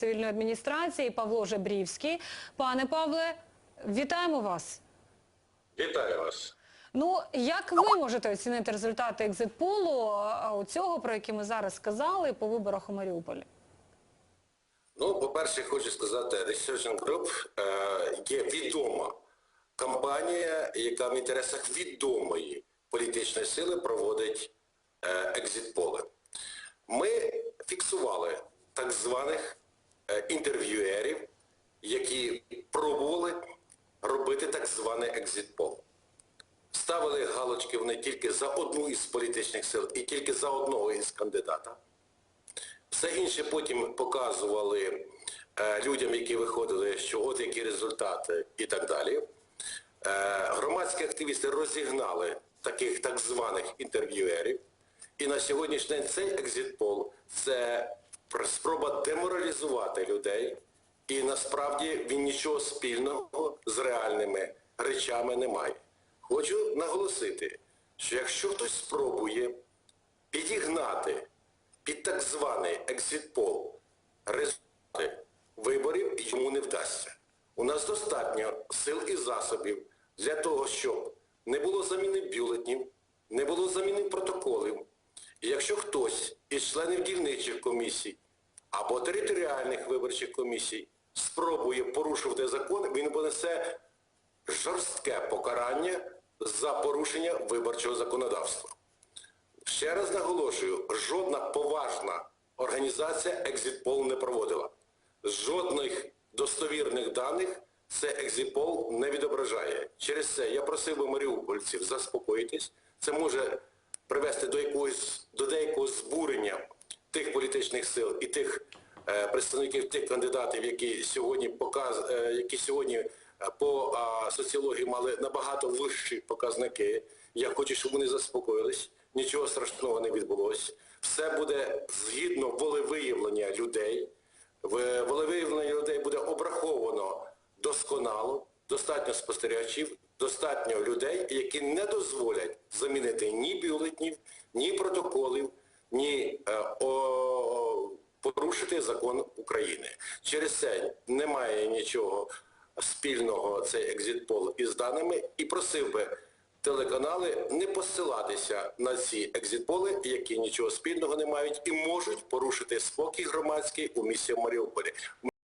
цивільної адміністрації Павло Жебрівський. Пане Павле, вітаємо вас. Вітаю вас. Ну, як ви можете оцінити результати екзитполу цього, про який ми зараз сказали, по виборах у Маріуполі? Ну, по-перше, хочу сказати, Research Group е, є відома компанія, яка в інтересах відомої політичної сили проводить е, екзитполи. Ми фіксували так званих інтерв'юерів, які пробували робити так званий екзитпол. Ставили галочки вони тільки за одну із політичних сил і тільки за одного із кандидата. Все інше потім показували е, людям, які виходили, що от які результати і так далі. Е, громадські активісти розігнали таких так званих інтерв'юерів. І на сьогоднішній день цей екзитпол це спроба деморалізувати людей. І насправді він нічого спільного з реальними речами не має. Хочу наголосити, що якщо хтось спробує підігнати під так званий екзитпол результати виборів йому не вдасться. У нас достатньо сил і засобів для того, щоб не було заміни бюлетнів, не було заміни протоколів. І якщо хтось із членів дільничих комісій або територіальних виборчих комісій спробує порушувати закон, він понесе жорстке покарання за порушення виборчого законодавства. Ще раз наголошую, жодна поважна організація екзитпол не проводила. Жодних достовірних даних це екзитпол не відображає. Через це я просив би маріупольців заспокоїтись. Це може привести до якогось до деякого збурення тих політичних сил і тих е, представників тих кандидатів, які сьогодні показ, е, які сьогодні е, по а, соціології мали набагато вищі показники. Я хочу, щоб вони заспокоїлись. Нічого страшного не відбулося. Все буде згідно волевиявлення людей. В- Волевиявлення людей буде обраховано досконало, достатньо спостерігачів, достатньо людей, які не дозволять замінити ні бюлетнів, ні протоколів, ні е, о, порушити закон України. Через це немає нічого спільного цей екзитпол із даними і просив би телеканали не посилатися на ці екзитполи, які нічого спільного не мають і можуть порушити спокій громадський у місті Маріуполі.